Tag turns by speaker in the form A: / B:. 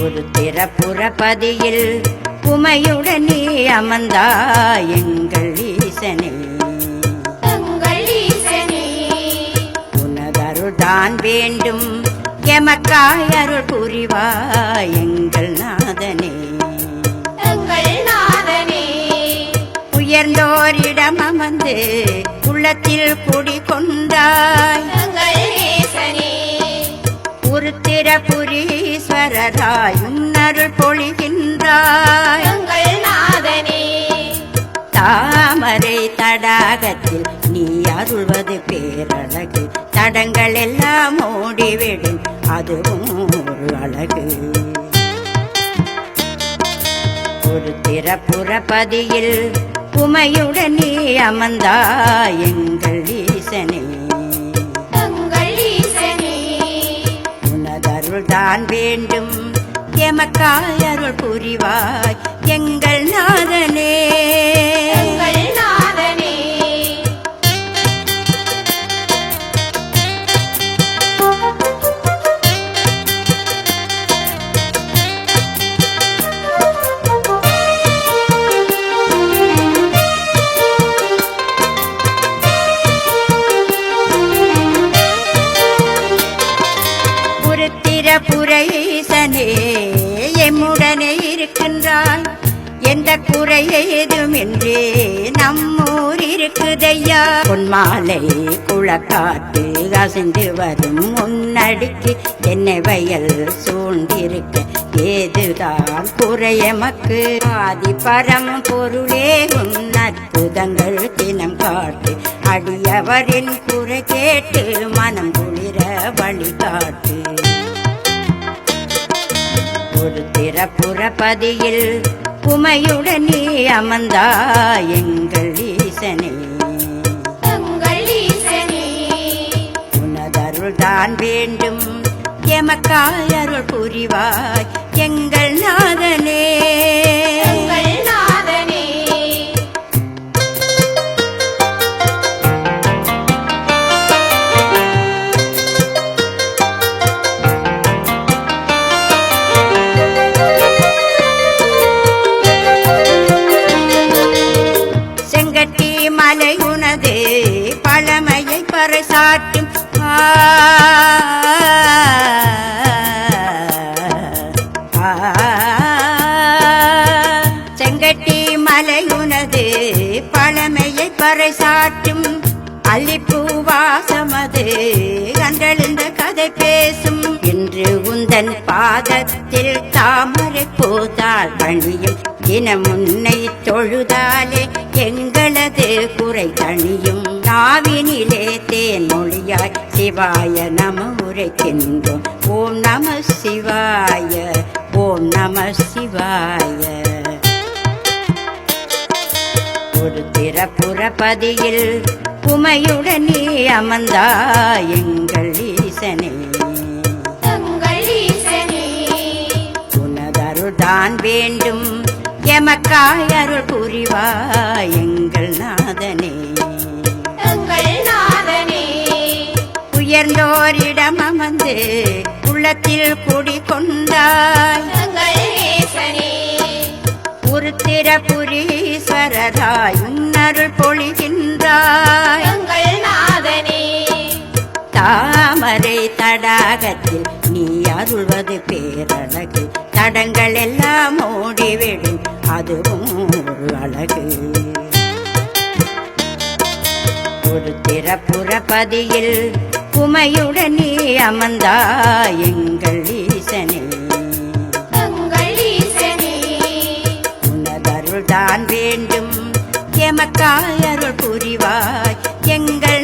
A: ஒரு குமையுடனே உமையுடன் அமர்ந்தாய் எங்கள் ஈசனே. உனதருள்தான் வேண்டும். எமக்காய் அருள் புரிவாய் எங்கள் நாதனே.
B: எங்கள் நாதனே.
A: உயர்ந்தோரிடம் அமர்ந்து உள்ளத்தில் குடிகொண்டாய் திறபுரீஸ்வரராய் உன்னருள் பொழிகின்றாய். தாமரை தடாகத்தில் தடங்கள் எல்லாம் ஓடிவிடும் அதுவும் ஒரு அழகு. ஒரு திறப்புறப்பதியில் உமையுடன் நீ அமர்ந்தாய் எங்கள் ஈசனே.
B: எங்கள் ஈசனே.
A: உனதருள்தான் வேண்டும். எமக்காய் அருள் புரிவாய் எங்கள் நாதனே. புறத்திர எம்முடனே இருக்கின்றாய். எந்த குறை ஏதுமின்றே நம்மூர் இருக்குதையா. பொன்மாலை குளக்காட்டு அசைந்து வரும் முன்னடிக்கு என்னை வயல் சூழ்ந்திருக்க. ஏதுதான் குறையமக்கு ஆதி பரம் பொருளே உன் அற்புதங்கள் தினம் காட்டு. அடியவரின் குறை கேட்டு மனம் குளிர வழிகாட்டு. ஒரு திறப்புறப்பதியில் உமையுடன் நீ அமர்ந்தாய் எங்கள் ஈசனே.
B: எங்கள் ஈசனே.
A: உனதருள்தான் வேண்டும் எமக்காய் அருள் புரிவாய் எங்கள் நாதனே. செங்கட்டி மலையுனது பழமையை பறைசாற்றும் அல்லிப்பூ வாசமது கண்டெழுந்த கதை பேசும். இன்று உந்தன் பாதத்தில் தாமரை போதால் பணியும் தின முன்னை தொழுதாலே எங்களது குறை தணியும் நாவினிலே தேன் மொழியாய் சிவாய நம உரைக்கின்றோம். ஓம் நம சிவாய ஓம் நம சிவாய. ஒரு திறப்புறப்பதியில் உமையுடன் நீ அமர்ந்தாய் எங்கள் ஈசனே.
B: எங்கள் ஈசனே.
A: உனதருள்தான் வேண்டும் எமக்காய் அருள் புரிவாய் எங்கள் நாதனே. உயர்ந்தோரிடம் அமர்ந்து உள்ளத்தில் குடிகொண்டாய் திறபுரீஸ்வரராய் உன்னருள் பொழிகின்றாய். தாமரை தடாகத்தில் நீ அருள்வது பேரழகு. தடங்கள் எல்லாம் ஓடிவிடும். அதுவும் ஒரு அழகு. ஒரு திறப்புறபதியில் குமையுடனே அமர்ந்தா எங்கள் ஈசனே.
B: உனதருள்
A: தான் வேண்டும் எமக்காய் அருள் புரிவாய் எங்கள்